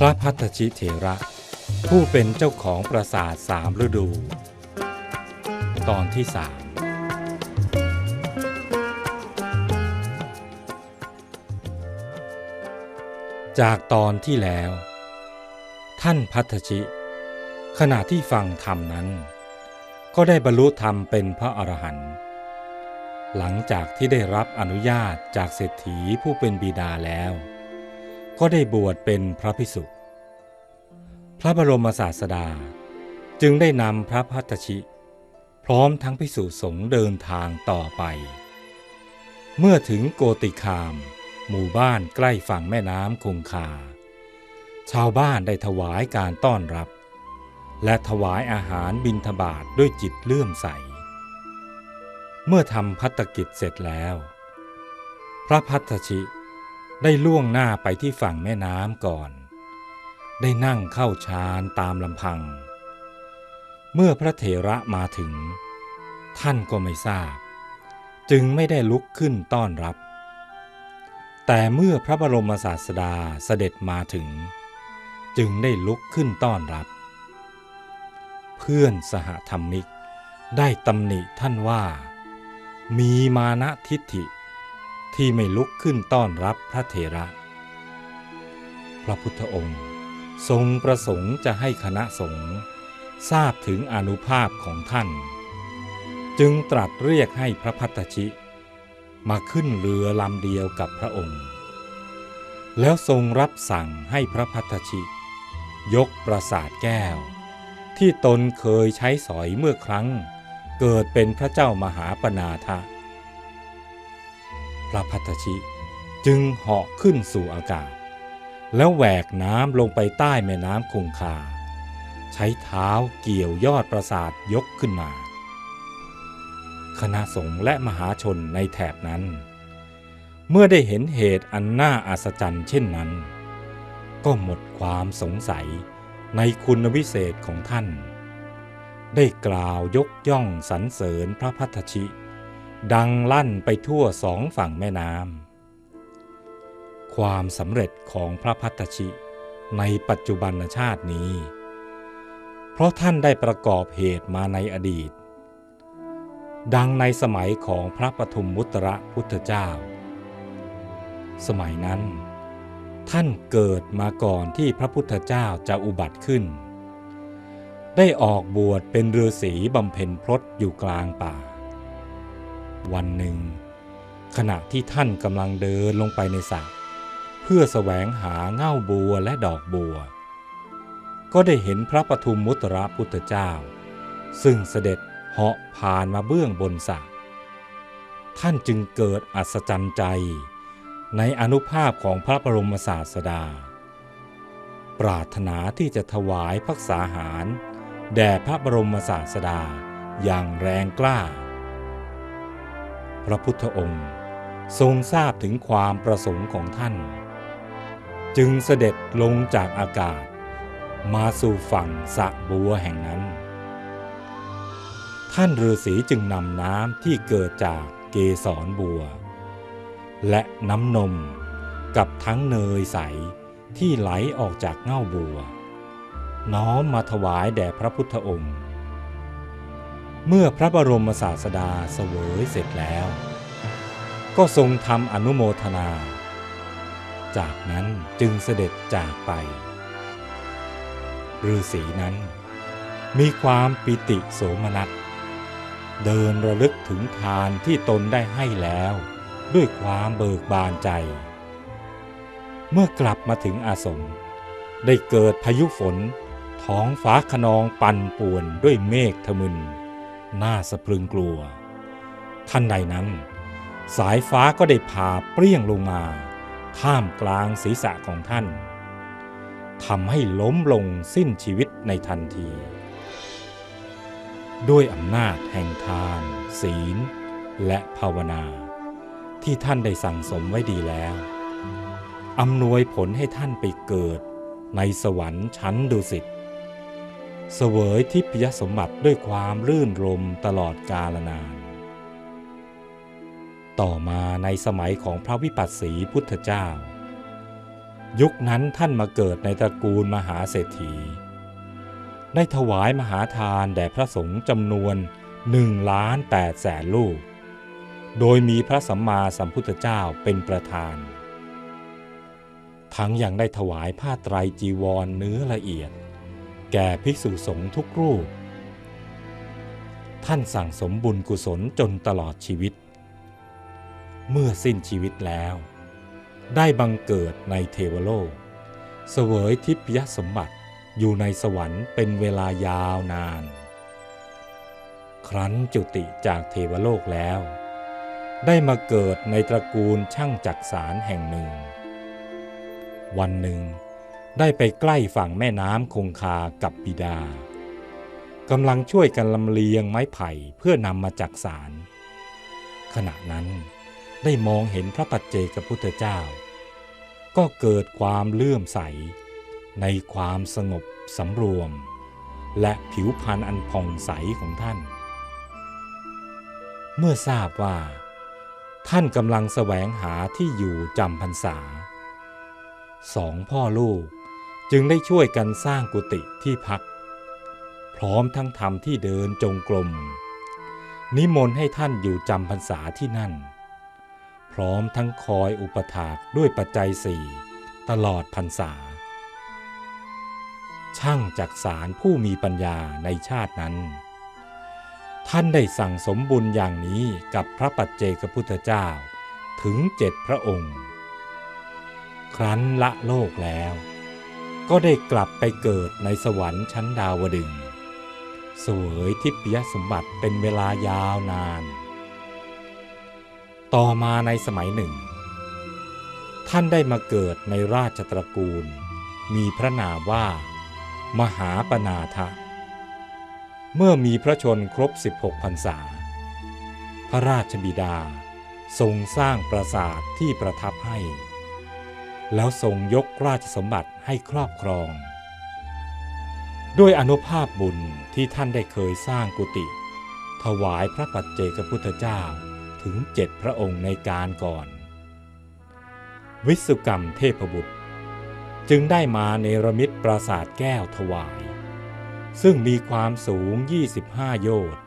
พระพัฒชิเถระ ผู้เป็นเจ้าของปราสาทสามฤดู ตอนที่สามจากตอนที่แล้ว ท่านพัฒชิ ขณะที่ฟังธรรมนั้น ก็ได้บรรลุธรรมเป็นพระอรหันต์หลังจากที่ได้รับอนุญาตจากเศรษฐีผู้เป็นบิดาแล้ว ก็ได้บวชเป็นพระภิกษุพระบรมศาสดาจึงได้นำพระพัฒชิ พร้อมทั้งภิกษุสงฆ์เดินทางต่อไป เมื่อถึงโกติคาม หมู่บ้านใกล้ฝั่งแม่น้ำคงคา ชาวบ้านได้ถวายการต้อนรับ และถวายอาหารบิณฑบาตด้วยจิตเลื่อมใส เมื่อทำพัตกิจเสร็จแล้ว พระพัฒชิ ได้ล่วงหน้าไปที่ฝั่งแม่น้ำก่อน ได้นั่งเข้าฌานตามลำพัง เมื่อพระเถระมาถึง ท่านก็ไม่ทราบ จึงไม่ได้ลุกขึ้นต้อนรับ แต่เมื่อพระบรมศาสดาเสด็จมาถึง จึงได้ลุกขึ้นต้อนรับ เพื่อนสหธรรมิกได้ตำหนิท่านว่า มีมานะทิฏฐิ ที่ไม่ลุกขึ้นต้อนรับพระเถระ พระพุทธองค์ทรงประสงค์จะให้คณะสงฆ์ทราบถึงอนุภาพของท่าน จึงตรัสเรียกให้พระพัตชิ มาขึ้นเรือลำเดียวกับพระองค์ แล้วทรงรับสั่งให้พระพัตชิ ยกปราสาทแก้ว ที่ตนเคยใช้สอยเมื่อครั้ง เกิดเป็นพระเจ้ามหาปนาทะ พระพัตชิ จึงเหาะขึ้นสู่อากาศ แล้วแหวกน้ำลงไปใต้แม่น้ำคงคา ใช้เท้าเกี่ยวยอดปราสาทยกขึ้นมา คณะสงฆ์และมหาชนในแถบนั้น เมื่อได้เห็นเหตุอันน่าอัศจรรย์เช่นนั้น ก็หมดความสงสัยในคุณวิเศษของท่าน ได้กล่าวยกย่องสรรเสริญพระพัทชิ ดังลั่นไปทั่วสองฝั่งแม่น้ำ ความสำเร็จของพระพัทธชิในปัจจุบันชาตินี้ เพราะท่านได้ประกอบเหตุมาในอดีต ดังในสมัยของพระปฐุมมุตระพุทธเจ้า สมัยนั้น ท่านเกิดมาก่อนที่พระพุทธเจ้าจะอุบัติขึ้น ได้ออกบวชเป็นฤาษีบำเพ็ญพรตอยู่กลางป่า วันหนึ่ง ขณะที่ท่านกำลังเดินลงไปในสระเพื่อแสวงหาเง่าบัวและดอกบัว ก็ได้เห็นพระปฐุมมุตระพุทธเจ้า ซึ่งเสด็จเหาะผ่านมาเบื้องบนสระท่านจึงเกิดอัศจรรย์ใจ ในอนุภาพของพระบรมศาสดา ปรารถนาที่จะถวายพักษาหาร แด่พระบรมศาสดาอย่างแรงกล้า พระพุทธองค์ ทรงทราบถึงความประสงค์ของท่าน จึงเสด็จลงจากอากาศ มาสู่ฝั่งสะบัวแห่งนั้น ท่านฤาษีจึงนำน้ำที่เกิดจากเกสรบัว และน้ำนมกับทั้งเนยใสที่ไหลออกจากเง่าบัว น้อมมาถวายแด่พระพุทธองค์ เมื่อพระบรมศาสดาเสวยเสร็จแล้ว ก็ทรงทำอนุโมทนา จากนั้นจึงเสด็จจากไปฤาษีนั้น มีความปิติโสมนัส เดินระลึกถึงทานที่ตนได้ให้แล้ว ด้วยความเบิกบานใจ เมื่อกลับมาถึงอาสม ได้เกิดพายุฝน ท้องฟ้าขนองปั่นป่วนด้วยเมฆทมึน น่าสะพรึงกลัว ท่านใดนั้น สายฟ้าก็ได้ผ่าเปรี้ยงลงมา ท่ามกลางศีรษะของท่านทำให้ล้มลงสิ้นชีวิตในทันที ด้วยอำนาจแห่งทาน ศีล และภาวนา ที่ท่านได้สั่งสมไว้ดีแล้วอำนวยผลให้ท่านไปเกิดในสวรรค์ชั้นดุสิต เสวยทิพยสมบัติด้วยความรื่นรมตลอดกาลนาน ต่อมาในสมัยของพระวิปัสสีพุทธเจ้า ยุคนั้นท่านมาเกิดในตระกูลมหาเศรษฐี ได้ถวายมหาทานแด่พระสงฆ์จำนวนหนึ่งล้านแปดแสนลูก โดยมีพระสัมมาสัมพุทธเจ้าเป็นประธาน ทั้งยังได้ถวายผ้าไตรจีวรเนื้อละเอียด แก่ภิกษุสงฆ์ทุกรูป ท่านสั่งสมบุญกุศลจนตลอดชีวิต เมื่อสิ้นชีวิตแล้ว ได้บังเกิดในเทวโลก เสวยทิพยสมบัติอยู่ในสวรรค์เป็นเวลายาวนาน ครั้นจุติจากเทวโลกแล้ว ได้มาเกิดในตระกูลช่างจักสารแห่งหนึ่ง วันหนึ่ง ได้ไปใกล้ฝั่งแม่น้ำคงคากับบิดากำลังช่วยกันลำเลียงไม้ไผ่เพื่อนำมาจักสารขณะนั้นได้มองเห็นพระปัจเจกพุทธเจ้า ก็เกิดความเลื่อมใส ในความสงบสำรวม และผิวพรรณอันผ่องใสของท่าน เมื่อทราบว่า ท่านกำลังแสวงหาที่อยู่จำพรรษา สองพ่อลูก จึงได้ช่วยกันสร้างกุฏิที่พัก พร้อมทั้งทำที่เดินจงกรมนิมนต์ให้ท่านอยู่จำพรรษาที่นั่น พร้อมทั้งคอยอุปถากด้วยปัจจัยสี่ตลอดพรรษา ช่างจักสารผู้มีปัญญาในชาตินั้น ท่านได้สั่งสมบุญอย่างนี้กับพระปัจเจกพุทธเจ้าถึงเจ็ดพระองค์ ครั้นละโลกแล้ว ก็ได้กลับไปเกิดในสวรรค์ชั้นดาวดึงส์เสวยทิพยสมบัติเป็นเวลายาวนาน ต่อมาในสมัยหนึ่ง ท่านได้มาเกิดในราชตระกูล มีพระนามว่า มหาปนาทะ เมื่อมีพระชนครบ 16พรรษา พระราชบิดาทรงสร้างปราสาทที่ประทับให้ แล้วทรงยกราชสมบัติให้ครอบครอง ด้วยอนุภาพบุญที่ท่านได้เคยสร้างกุฏิถวายพระปัจเจกพุทธเจ้าถึงเจ็ดพระองค์ในการก่อน วิสุกรรมเทพบุตร จึงได้มาเนรมิตปราสาทแก้วถวาย ซึ่งมีความสูง 25 โยชน์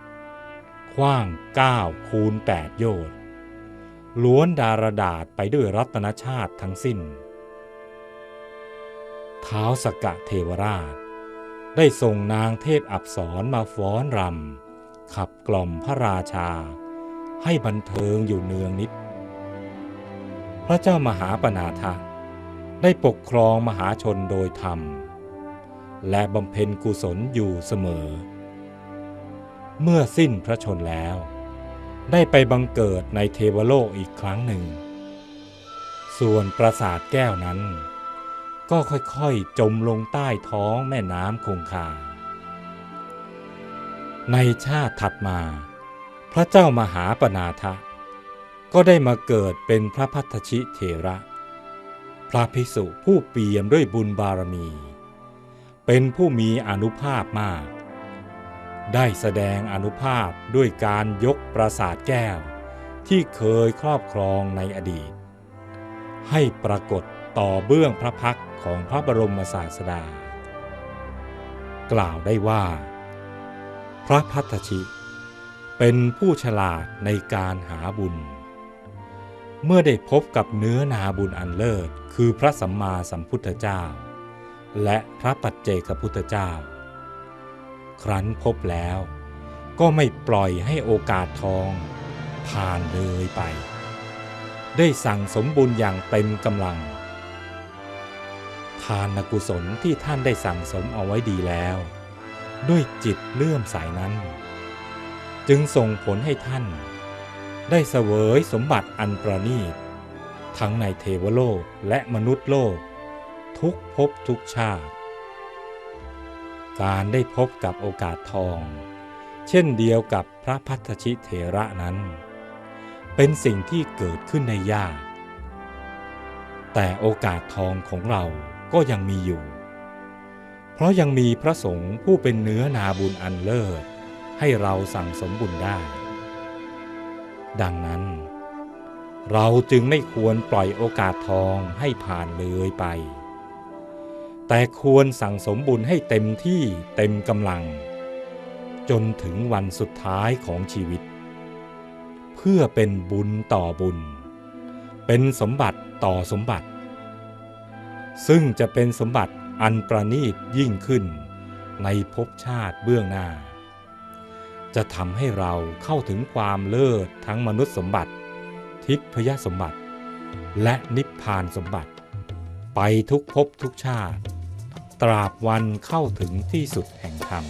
กว้าง 9 คูณ 8 โยชน์ล้วนดารดาษไปด้วยรัตนชาติทั้งสิ้น ท้าสกกะเทวราช ได้ส่งนางเทพอับสรมาฟ้อนรำ ขับกล่อมพระราชา ให้บันเทิงอยู่เนืองนิด พระเจ้ามหาปนาทะได้ปกครองมหาชนโดยธรรม และบำเพ็ญกุศลอยู่เสมอ เมื่อสิ้นพระชนแล้ว ได้ไปบังเกิดในเทวโลกอีกครั้งหนึ่ง ส่วนปราสาทแก้วนั้น ก็ค่อยๆจมลงใต้ท้องแม่น้ำคงคา ในชาติถัดมา พระเจ้ามหาปนาทะ ก็ได้มาเกิดเป็นพระพัทชิเถระ พระภิกษุผู้เปี่ยมด้วยบุญบารมี เป็นผู้มีอนุภาพมาก ได้แสดงอนุภาพด้วยการยกปราสาทแก้ว ที่เคยครอบครองในอดีต ให้ปรากฏต่อเบื้องพระพักตร์ ของพระบรมศาสดา กล่าวได้ว่า พระพัทธชิ เป็นผู้ฉลาดในการหาบุญ เมื่อได้พบกับเนื้อนาบุญอันเลิศ คือพระสัมมาสัมพุทธเจ้า และพระปัจเจกพุทธเจ้า ครั้นพบแล้วก็ไม่ปล่อยให้โอกาสทอง ผ่านเลยไป ได้สั่งสมบุญอย่างเต็มกำลังานกุศลที่ท่านได้สั่งสมเอาไว้ดีแล้ว ด้วยจิตเลื่อมใสนั้น จึงส่งผลให้ท่าน ได้เสวยสมบัติอันประณีต ทั้งในเทวโลกและมนุษย์โลก ทุกภพทุกชาติ การได้พบกับโอกาสทอง เช่นเดียวกับพระพัทธชิเถระนั้น เป็นสิ่งที่เกิดขึ้นในยากแต่โอกาสทองของเรา ก็ยังมีอยู่ เพราะยังมีพระสงฆ์ผู้เป็นเนื้อนาบุญอันเลิศ ให้เราสั่งสมบุญได้ ดังนั้น เราจึงไม่ควรปล่อยโอกาสทองให้ผ่านเลยไป แต่ควรสั่งสมบุญให้เต็มที่เต็มกำลัง จนถึงวันสุดท้ายของชีวิต เพื่อเป็นบุญต่อบุญ เป็นสมบัติต่อสมบัติ ซึ่งจะเป็นสมบัติอันประณีตยิ่งขึ้น ในภพชาติเบื้องหน้า จะทำให้เราเข้าถึงความเลิศทั้งมนุษย์สมบัติ ทิพยสมบัติ และนิพพานสมบัติ ไปทุกภพทุกชาติ ตราบวันเข้าถึงที่สุดแห่งธรรม